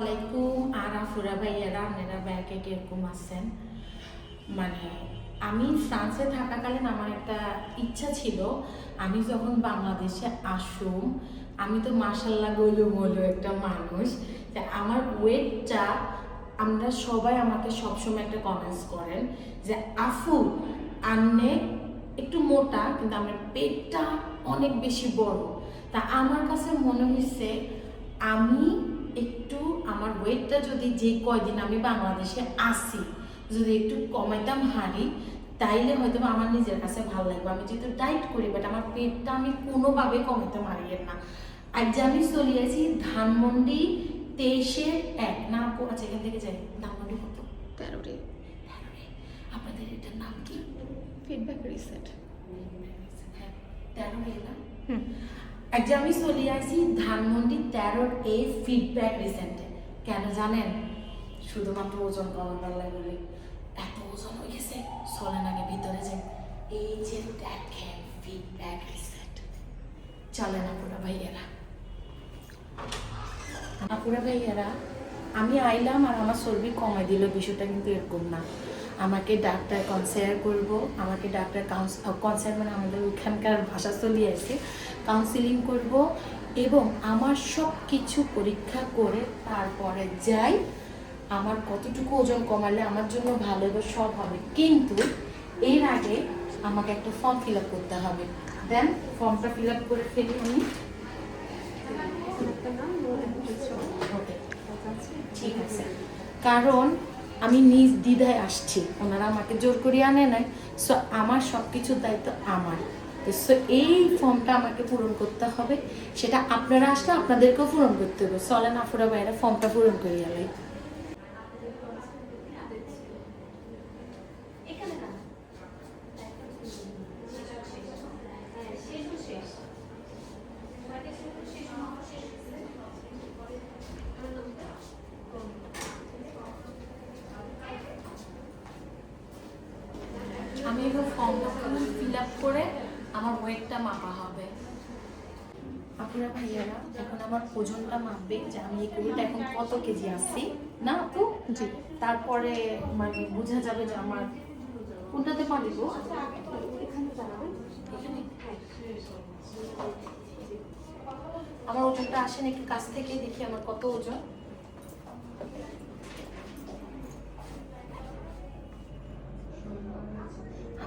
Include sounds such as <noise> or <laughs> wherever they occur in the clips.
আলাইকুম আর আফুরা ভাইয়ারা আপনারা ব্যাকে কীরকম আছেন? মানে আমি ফ্রান্সে থাকাকালীন আমার একটা ইচ্ছা ছিল, আমি যখন বাংলাদেশে আসুম, আমি তো মাসাল্লাহ গলু বলো একটা মানুষ যে আমার ওয়েটটা আমরা সবাই আমাকে সবসময় একটা কমেন্টস করেন যে, আফু, আন্নে একটু মোটা, কিন্তু আমার পেটটা অনেক বেশি বড়। তা আমার কাছে মনে হয়েছে আমি একটু, আমার ওয়েটটা যদি যে কয়দিন আমি বাংলাদেশে আসি যদি একটু কমাইতাম হারি তাইলে হয়তো আমার নিজের কাছে ভালো লাগবে। আমি যেহেতু ডাইট করি বাট আমার পেটটা আমি কোনোভাবে কমাতে পারি না। আর যে আমি চলে আসি ধানমন্ডি তেইশের এক, না আচ্ছা এখান থেকে যাই। ধানমন্ডি কত? তেরোটি তেরোরে। আপনাদের এটার নাম কি রিসেট না এক যে আমি চলে আসি ধানমন্ডি তেরোর এ ফিডব্যাক রিসেন্টে কেন জানেন? শুধুমাত্র ওজন কমাবার এত ওজন হয়ে গেছে চলেন আগে ভিতরে যে এই যে দেখেন ফিডব্যাক রিসেন্ট চলেন আপুরা ভাইয়েরা। আপুরা ভাইয়েরা আমি আইলাম আর আমার চর্বি কমাই দিল বিষয়টা কিন্তু এরকম না। আমাকে ডাক্তার কনসিডার করব আমাকে ডাক্তার কাউন্স কনসিডার মানে আমাদের ওইখানকার ভাষা চলিয়ে আছে কাউন্সিলিং করব এবং আমার সব কিছু পরীক্ষা করে তারপরে যাই আমার কতটুকু ওজন কমালে আমার জন্য ভালো হবে সব হবে। কিন্তু এর আগে আমাকে একটা ফর্ম ফিল আপ করতে হবে। দেন ফর্মটা ফিল আপ করে ফেলি আমি। ঠিক আছে। কারণ আমি নিজ দ্বিধায় আসছি। ওনারা আমাকে জোর করিয়ে আনে নাই। সো আমার সব কিছুর দায়িত্ব আমার। সো এই ফর্মটা আমাকে পূরণ করতে হবে। সেটা আপনারা আসলে আপনাদেরকেও পূরণ করতে হবে। চলেন আফুরা বাইরে ফর্মটা পূরণ করিয়া গেলে আমি এবার ফর্মটা ফিল আপ করে আমার ওয়েটটা মাপা হবে। আপনারা ভাইয়ারা এখন আমার ওজনটা মাপবে যে আমি এই কুড়িটা এখন কত কেজি আছি না আপু? জি। তারপরে মানে বোঝা যাবে যে আমার কোনটাতে পারিব? আমার ওজনটা আসেন একটু কাছ থেকে দেখি আমার কত ওজন।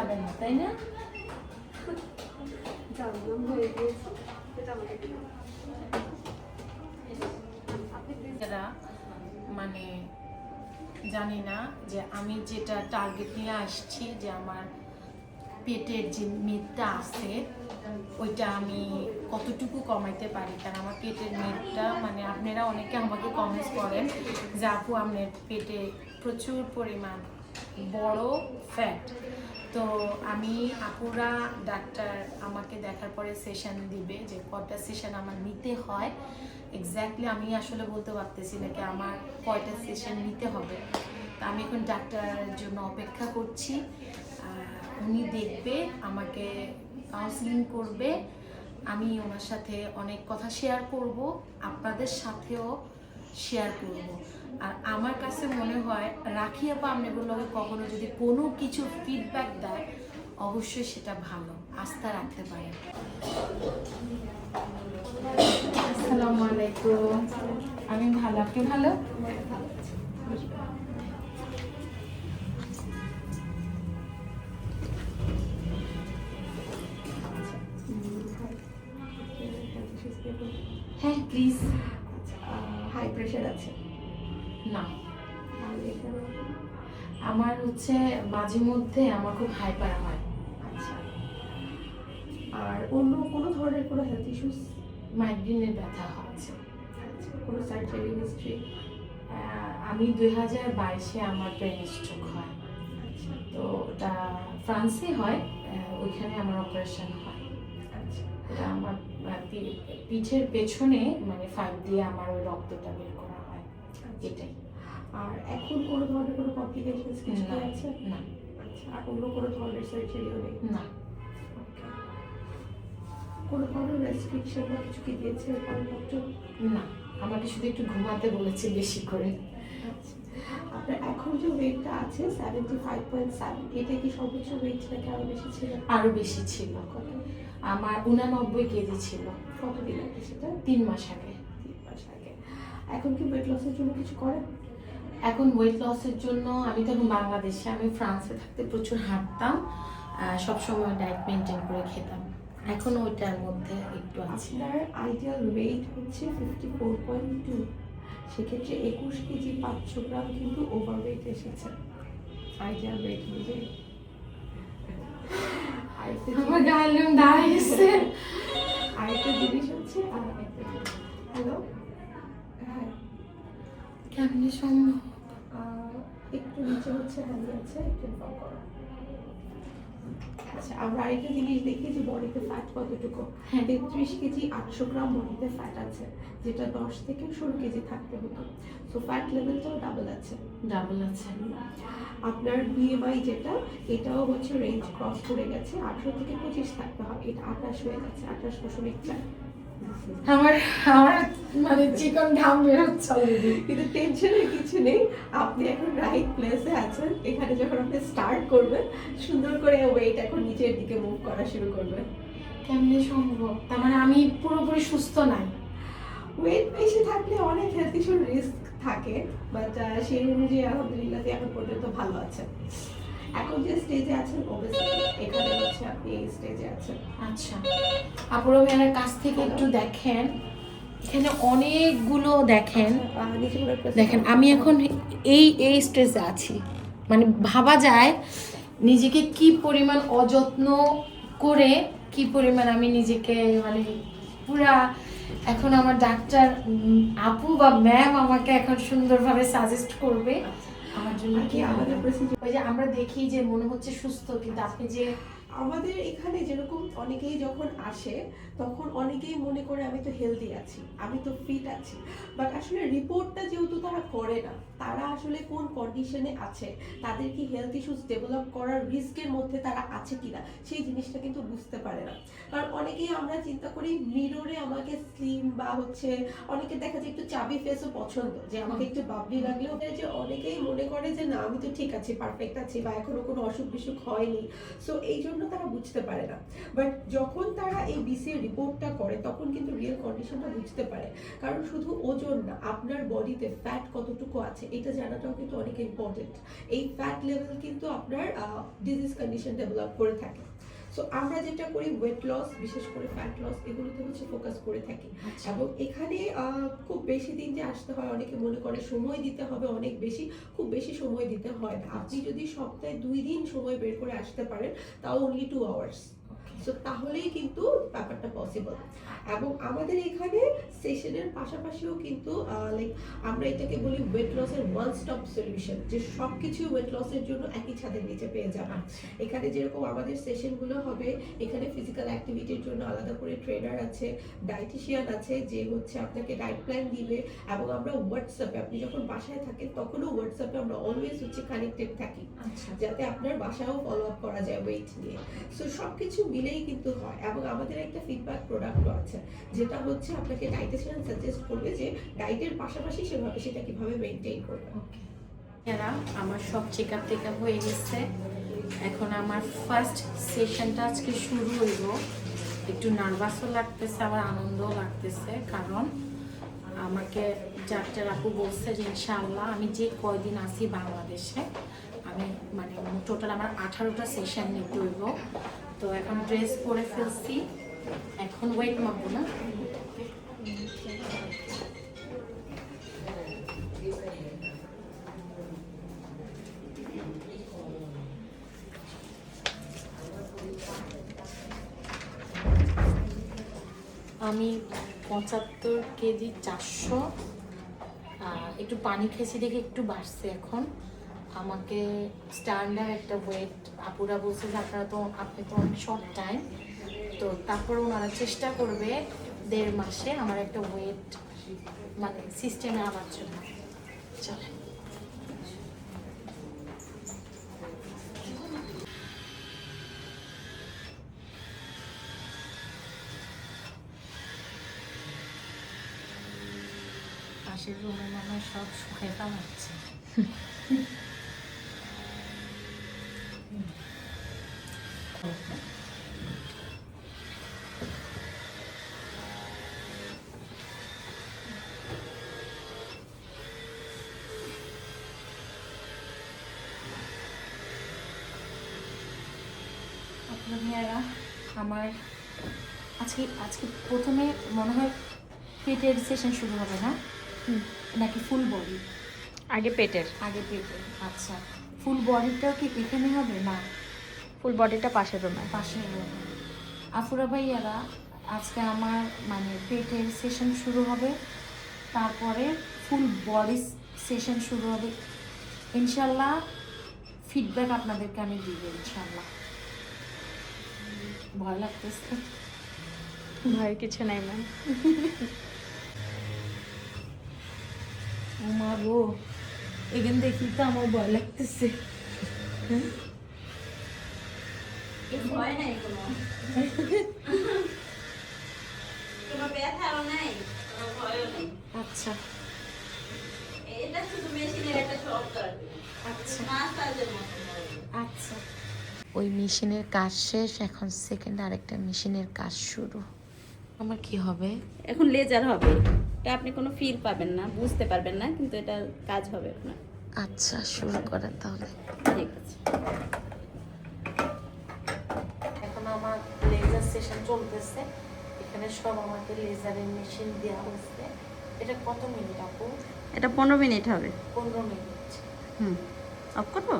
যাবে না মানে জানি না যে আমি যেটা টার্গেট নিয়ে আসছি যে আমার পেটের যে মেদটা আছে, ওইটা আমি কতটুকু কমাইতে পারি? কারণ আমার পেটের মেদটা মানে আপনারা অনেকে আমাকে কমেন্টস করেন যে আপু, আপনার পেটে প্রচুর পরিমাণ বড় ফ্যাট তো আমি আপুরা ডাক্তার আমাকে দেখার পরে সেশন দিবে যে কটা সেশন আমার নিতে হয়। এক্স্যাক্টলি আমি আসলে বলতে পারতেছি না কি আমার কয়টা সেশন নিতে হবে। তা আমি এখন ডাক্তারের জন্য অপেক্ষা করছি। উনি দেখবে, আমাকে কাউন্সিলিং করবে। আমি ওনার সাথে অনেক কথা শেয়ার করব। আপনাদের সাথেও শেয়ার করব। আর আমার কাছে মনে হয় রাখি আপা আপনাগুলোকে কখনো যদি কোনো কিছু ফিডব্যাক দেয় অবশ্যই সেটা ভালো। আস্থা রাখতে পারেন। আসসালামু আলাইকুম। আমি ভালো আপনি ভালো? হ্যাঁ প্লিজ হাই প্রেশার আছে। না। আমার হচ্ছে মাঝে মধ্যে আমার খুব হাইপার হয়। আচ্ছা। আর অন্য কোনো ধরনের কোনো হেলথ ইস্যুস মাইগ্রেনের ব্যথা হচ্ছে আচ্ছা কোনো সার্জারি হিস্ট্রি আমি দুই হাজার বাইশে আমার ব্রেন স্ট্রোক হয়। আচ্ছা। তো ওটা ফ্রান্সে হয় ওইখানে আমার অপারেশন হয়। আচ্ছা। ওটা আমার পিঠের পেছনে মানে ফাইভ দিয়ে আমার ওই রক্তটা বের করা হয়। এটাই। আর এখন কোনো ধরনের কোনো কমপ্লিকেশনস কিছু। আছে? না। আচ্ছা আর অন্য কোনো ধরনের সার্জারিও নেই? না। কোনো ধরনের রেস্ট্রিকশন বা কিছু কি দিয়েছে ডক্টর না আমাকে শুধু একটু ঘুমাতে বলেছে বেশি করে। আচ্ছা। আপনার এখন যে ওয়েটটা আছে সেভেন্টি ফাইভ পয়েন্ট সেভেন এটা কি সর্বোচ্চ ওয়েট নাকি আরও বেশি ছিল? আরও বেশি ছিল। কত? আমার উনানব্বই কেজি ছিল। কতদিন আগে সেটা? তিন মাস আগে। তিন মাস আগে। এখন কি ওয়েট লসের জন্য কিছু করেন এখন ওয়েট লসের জন্য আমি তখন বাংলাদেশে, আমি ফ্রান্সে থাকতে প্রচুর হাঁটতাম সবসময় ডায়েট মেনটেন করে খেতাম। এখন ওইটার মধ্যে একটু আছে। আপনার আইডিয়াল ওয়েট হচ্ছে ফিফটি ফোর পয়েন্ট টু সেক্ষেত্রে একুশ কেজি পাঁচশো গ্রাম কিন্তু ওভার ওয়েট এসেছে। আইডিয়াল ওয়েট অনুযায়ী। আমার গান গায়ের লোম দাঁড়িয়ে গেছে। আরেকটা জিনিস হচ্ছে হ্যালো হ্যাঁ কেমনি সম্ভব? একটু নিচে হচ্ছে হারিয়ে আছে একটু আচ্ছা আমরা আরেকটা জিনিস দেখি যে বডিতে ফ্যাট কতটুকু? হ্যাঁ। তেত্রিশ কেজি আটশো গ্রাম বডিতে ফ্যাট আছে যেটা দশ থেকে ষোলো কেজি থাকতে হতো। সো ফ্যাট লেভেলটাও ডাবল আছে। ডাবল আছে। আপনার বিএমআই যেটা এটাও হচ্ছে রেঞ্জ ক্রস করে গেছে আঠেরো থেকে পঁচিশ থাকতে হবে এটা আঠাশ হয়ে গেছে আঠাশ দশমিক চার। আমার আমার মানে চিকন ঘাম বের হচ্ছে কিন্তু টেনশনের কিছু নেই। আপনি এখন রাইট প্লেসে আছেন। এখানে যখন আপনি স্টার্ট করবেন সুন্দর করে ওয়েট এখন নিচের দিকে মুভ করা শুরু করবেন। কেমনি সম্ভব? তার মানে আমি পুরোপুরি সুস্থ নাই। ওয়েট বেশি থাকলে অনেক হেলথ ইস্যুর রিস্ক থাকে বাট সেই অনুযায়ী আলহামদুলিল্লাহ এখন পর্যন্ত ভালো আছেন। এখন যে স্টেজে আছেন ওবেসিটি এখানে হচ্ছে আপনি এই স্টেজে আছেন। আচ্ছা। আপুরা ভাইয়ার কাছ থেকে একটু দেখেন। এখানে অনেকগুলো দেখেন। press দেখেন আমি এখন এই এই স্টেজে আছি। মানে ভাবা যায় নিজেকে কি পরিমাণ অযত্ন করে কি পরিমাণ আমি নিজেকে মানে পুরা এখন আমার ডাক্তার আপু বা ম্যাম আমাকে এখন সুন্দরভাবে সাজেস্ট করবে। আমার জন্য কি আমাদের পরিস্থিতি ওই যে আমরা দেখি যে মনে হচ্ছে সুস্থ কিন্তু আপনি যে আমাদের এখানে যেরকম অনেকেই যখন আসে, তখন অনেকেই মনে করে আমি তো হেলদি আছি, আমি তো ফিট আছি। বাট আসলে রিপোর্টটা যেহেতু তারা করে না, তারা আসলে কোন কন্ডিশনে আছে, তাদের কি হেলথ ইস্যুস ডেভেলপ করার রিস্কের মধ্যে তারা আছে কিনা, সেই জিনিসটা কিন্তু বুঝতে পারে না। কারণ অনেকেই আমরা চিন্তা করি মিররে আমাকে স্লিম বা হচ্ছে অনেকে দেখা যায় একটু চাবি ফেসও পছন্দ, যে আমাকে একটু বাবলি লাগলেও যে অনেকেই মনে করে যে, না, আমি তো ঠিক আছি পারফেক্ট আছি বা এখনও কোনো অসুখ বিসুখ হয়নি। সো এই জন্য তারা বুঝতে পারে না। বাট যখন তারা এই বিসিএ রিপোর্টটা করে, তখন কিন্তু রিয়েল কন্ডিশনটা বুঝতে পারে। কারণ শুধু ওজন না, আপনার বডিতে ফ্যাট কতটুকু আছে, এটা জানাটাও কিন্তু অনেক ইম্পর্টেন্ট এই ফ্যাট লেভেল কিন্তু আপনার ডিজিজ কন্ডিশন ডেভেলপ করে থাকে। সো আমরা যেটা করি ওয়েট লস বিশেষ করে ফ্যাট লস এগুলোতে হচ্ছে ফোকাস করে থাকি। এবং এখানে আহ, খুব বেশি দিন যে আসতে হয় অনেকে মনে করে সময় দিতে হবে অনেক বেশি খুব বেশি সময় দিতে হয় আপনি যদি সপ্তাহে দুই দিন সময় বের করে আসতে পারেন তাও অনলি টু আওয়ার্স সো তাহলেই কিন্তু ব্যাপারটা পসিবল এবং আমাদের এখানে সেশনের পাশাপাশিও কিন্তু লাইক আমরা এটাকে বলি ওয়েট লসের ওয়ান স্টপ সলিউশন যে সব কিছু ওয়েট লসের জন্য একই ছাদের নিচে পেয়ে যাবেন এখানে যেরকম আমাদের সেশনগুলো হবে এখানে ফিজিক্যাল অ্যাক্টিভিটির জন্য আলাদা করে ট্রেনার আছে ডায়েটিশিয়ান আছে যে হচ্ছে আপনাকে ডায়েট প্ল্যান দিবে এবং আমরা হোয়াটসঅ্যাপে আপনি যখন বাসায় থাকেন তখনও হোয়াটসঅ্যাপে আমরা অলওয়েজ হচ্ছে কানেক্টেড থাকি। আচ্ছা। যাতে আপনার বাসায়ও ফলো আপ করা যায় ওয়েট নিয়ে। সো সব কিছু মিলেই কিন্তু হয় এবং আমাদের একটা ফিডব্যাক প্রোডাক্টও আছে, যেটা হচ্ছে আপনাকে ডাইটিশিয়ান সাজেস্ট করবে যে ডায়েটের পাশাপাশি সেভাবে সেটা কীভাবে মেনটেন করবে এরা আমার সব চেক আপ টেক আপ হয়ে গেছে। এখন আমার ফার্স্ট সেশনটা আজকে শুরু হইব। একটু নার্ভাসও লাগতেছে, আবার আনন্দও লাগতেছে, কারণ আমাকে ডাক্তার আপু বলছে যে, ইনশাআল্লাহ আমি যে কয়দিন আসি বাংলাদেশে, আমি মানে টোটাল আমার আঠারোটা সেশন নিতে হইব। তো এখন ড্রেস পরে ফেলছি। এখন ওয়েট মারবো না। আমি পঁচাত্তর কেজি চারশো। একটু পানি খেয়েছি দেখে একটু বাড়ছে এখন। আমাকে স্ট্যান্ডার্ড একটা ওয়েট আপুরা বলছে যে আপনারা তো, আপনি তো অনেক শর্ট টাইম তো তারপর ওনারা চেষ্টা করবে দেড় মাসে আমার একটা ওয়েট মানে সিস্টেমে আনার জন্য। চলে পাশের রুমে মনে হয় সব সুখে পালাচ্ছে <laughs> আপনার মেয়েরা আমার আজকে আজকে প্রথমে মনে হয় পেটের সেশন শুরু হবে না? নাকি ফুল বডি আগে পেটের। আগে পেটের আচ্ছা। ফুল বডিটাও কি এখানে হবে? না। ফুল বডিটা পাশের রুমে পাশের এ? আফুরা ভাইয়ারা আজকে আমার মানে পেটের সেশন শুরু হবে তারপরে ফুল বডি সেশন শুরু হবে। ইনশাল্লাহ ফিডব্যাক আপনাদেরকে আমি দিব ইনশাল্লাহ। ভয় লাগতেছে। ভয়ের কিছু নাই ম্যাম আমার গো এখান দেখি তো আমার ভয় লাগতেছে? ভয় নাই কোনো। কোনো ব্যথাও নাই কোনো ভয়ও নেই। আচ্ছা। এটা শুধু মেশিনের একটা শর্টকাট আচ্ছা। মাসাজের মতো আচ্ছা। ওই মেশিনের কাজ শেষ এখন সেকেন্ড আরেকটা মেশিনের কাজ শুরু। আমার কি হবে? এখন লেজার হবে। এটা আপনি কোনো ফিল পাবেন না বুঝতে পারবেন না কিন্তু এটা কাজ হবে আপনার। আচ্ছা শুরু করেন তাহলে। ঠিক আছে। এখন আমার লেজার সেশন চলতেছে। এখানে সব আমাকে লেজারের মেশিন দেওয়া হয়েছে। এটা কত মিনিট আপু? এটা পনেরো মিনিট হবে। পনেরো মিনিট হুম। অফ করব?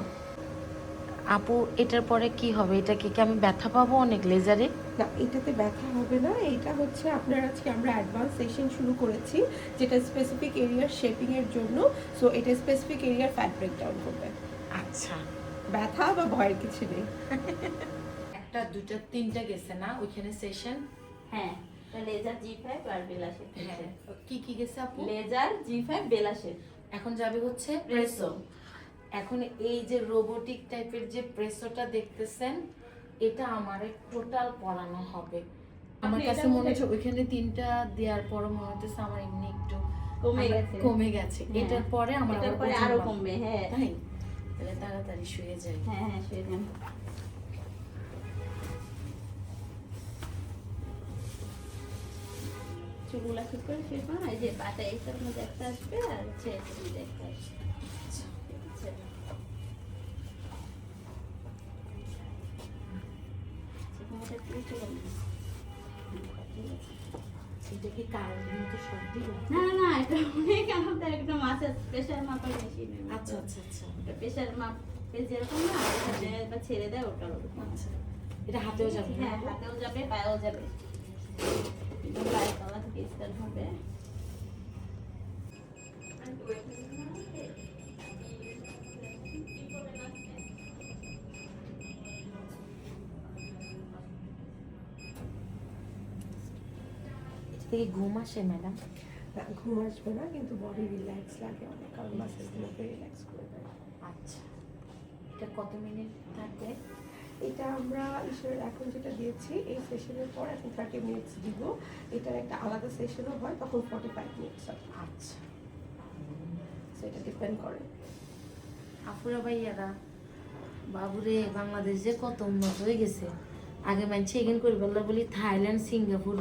আপু এটার পরে কি হবে? এটা কি কি আমি ব্যথা পাবো অনেক লেজারে না এটাতে ব্যথা হবে না। এটা হচ্ছে আপনার আজকে আমরা অ্যাডভান্স সেশন শুরু করেছি যেটা স্পেসিফিক এরিয়ার শেপিং এর জন্য। সো এটা স্পেসিফিক এরিয়ার ফ্যাট ব্রেকডাউন করবে। আচ্ছা। ব্যথা বা ভয়ের কিছু নেই। একটা দুটো তিনটা গেছে না ওইখানে সেশন হ্যাঁ লেজার জি ফাইভ আর বেলাশের হ্যাঁ কি কি গেছে আপু? লেজার জি ফাইভ বেলাশের এখন যাবে হচ্ছে প্রেসো এখন এই যে রোবোটিক টাইপের যে প্রেসোটা দেখতেছেন এটা আমার টোটাল পড়ানো হবে। আমার কাছে মনে হচ্ছে ওইখানে তিনটা দেওয়ার পর মনে হচ্ছে আমার এমনি একটু কমে গেছে। কমে গেছে। হ্যাঁ। এটার পরে আমার এটার পরে আরও কমবে হ্যাঁ। তাই? তাহলে তাড়াতাড়ি শুয়ে যাই। হ্যাঁ হ্যাঁ শুয়ে যান। চুলগুলা ঠিক করে পড়ো। এই যে পাটা এইটার মধ্যে একটা আসবে আর হচ্ছে এটার মধ্যে একটা আসবে। না না না এটা অনেক আমাদের একটা মাছের প্রেশার মাপার মেশিন আচ্ছা আচ্ছা। আচ্ছা প্রেশার মাপ যেরকম না বা ছেড়ে দেয় ওটার আচ্ছা এটা হাতেও যাবে হ্যাঁ হাতেও যাবে পায়েও যাবে। পায়ের তলা থেকে স্টার্ট হবে থেকে ঘুম আসে ম্যাডাম না, ঘুম আসবে না কিন্তু বডি রিল্যাক্স লাগে অনেক কারণ মাসেলগুলোকে রিল্যাক্স করে দেয়। আচ্ছা। এটা কত মিনিট থাকবে? এটা আমরা ঈশ্বর এখন যেটা দিয়েছি এই সেশনের পর এখন থার্টি মিনিটস দিব। এটার একটা আলাদা সেশনও হয় তখন ফর্টি ফাইভ মিনিটস হয় আচ্ছা সেটা ডিপেন্ড করে। আফুরা ভাইয়ারা বাবুরে বাংলাদেশ যে কত উন্নত হয়ে গেছে। আগে মানছে এখান করে বলল বলি থাইল্যান্ড সিঙ্গাপুর।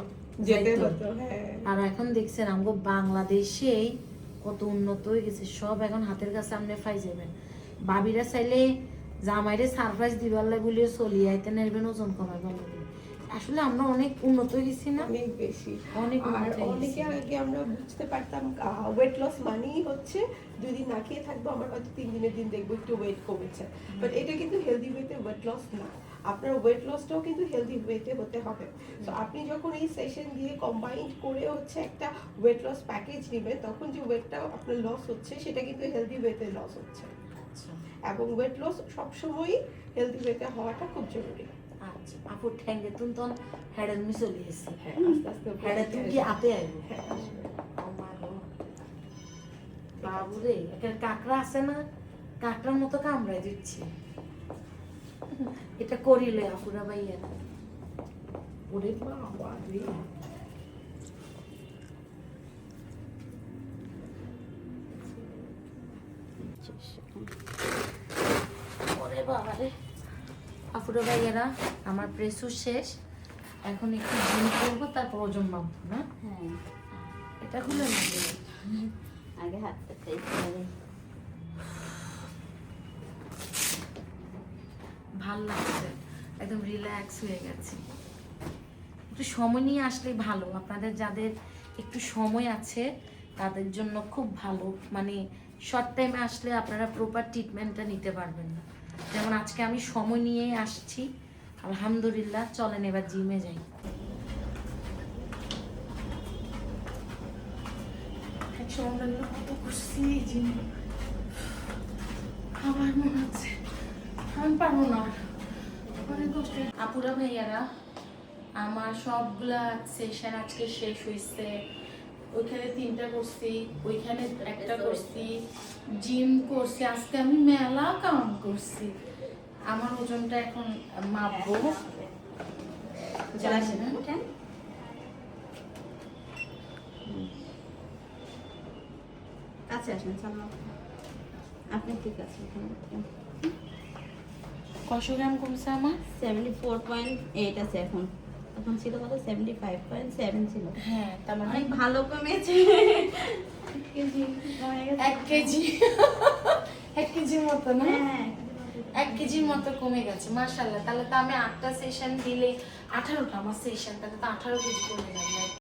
যেতে হতো হ্যাঁ। আর এখন দেখছেন আমগো বাংলাদেশেই কত উন্নত হয়ে গেছে সব এখন হাতের কাছে আপনি পাই যাবেন। চাইলে জামাইরে সারপ্রাইজ দিবার লাগে বলিও চলি আইতে নেবেন ওজন লাগে। আসলে আমরা অনেক উন্নত হয়েছি না? অনেক বেশি। অনেক আর অনেকে আগে আমরা বুঝতে পারতাম ওয়েট লস মানেই হচ্ছে দুই দিন না খেয়ে থাকব আমার হয়তো তিন দিনের দিন দেখব একটু ওয়েট কমেছে। বাট এটা কিন্তু হেলদি ওয়েতে ওয়েট লস না। আপনার ওয়েট লসটাও কিন্তু হেলদি ওয়েতে হতে হবে। তো আপনি যখন এই সেশন দিয়ে কম্বাইন্ড করে হচ্ছে একটা ওয়েট লস প্যাকেজ নেবেন তখন যে ওয়েটটা আপনার লস হচ্ছে সেটা কিন্তু হেলদি ওয়েতে লস হচ্ছে। আচ্ছা। এবং ওয়েট লস সবসময়ই হেলদি ওয়েতে হওয়াটা খুব জরুরি। আচ্ছা ঠ্যাঙ্গে তুন হ্যাঁ কি আইব? হ্যাঁ বাবুরে একটা কাকড়া আছে না? কাকড়ার মতো কামড়ায় দিচ্ছে। এটা করিলে আপুরা ভাইয়া। ওরে বাবা রে। ওরে বাবা রে। ভাইয়ারা আমার প্রেসও শেষ। এখন একটু জিম করব তারপর ওজন মাপবো না? হ্যাঁ। এটা খুলে নেবে আগে হাতটা চাইতে হবে ভালো লাগছে। একদম রিল্যাক্স হয়ে গেছে। একটু সময় নিয়ে আসলেই ভালো। আপনাদের যাদের একটু সময় আছে, তাদের জন্য খুব ভালো। মানে শর্ট টাইমে আসলে আপনারা প্রপার ট্রিটমেন্টটা নিতে পারবেন না। যেমন আজকে আমি সময় নিয়ে আসছি। আলহামদুলিল্লাহ, চলেন এবার জিমে যাই। কত আবার মনে হচ্ছে আমি পারব না। অনেক কষ্ট। আপুরা ভাইয়ারা আমার সবগুলা সেশন আজকে শেষ হয়েছে ওইখানে তিনটা করছি ওইখানে একটা করছি জিম করছি। আজকে আমি মেলা কাউন্ট করছি। আমার ওজনটা এখন মাপবো। চলে আসেন কাছে আপনি ঠিক আছে কশো গ্রাম কমছে আমার? সেভেন্টি ফোর পয়েন্ট এইট আছে এখন। তখন ছিল কত? সেভেন্টি ফাইভ পয়েন্ট সেভেন ছিল। হ্যাঁ তার মানে অনেক ভালো কমেছে। কেজি এক কেজি। এক কেজির মতো না? হ্যাঁ এক কেজির মতো। কমে গেছে মার্শাল্লাহ তাহলে তো আমি আটটা সেশন দিলে আঠারোটা আমার সেশন তাহলে তো আঠারো কেজি কমে যাবে।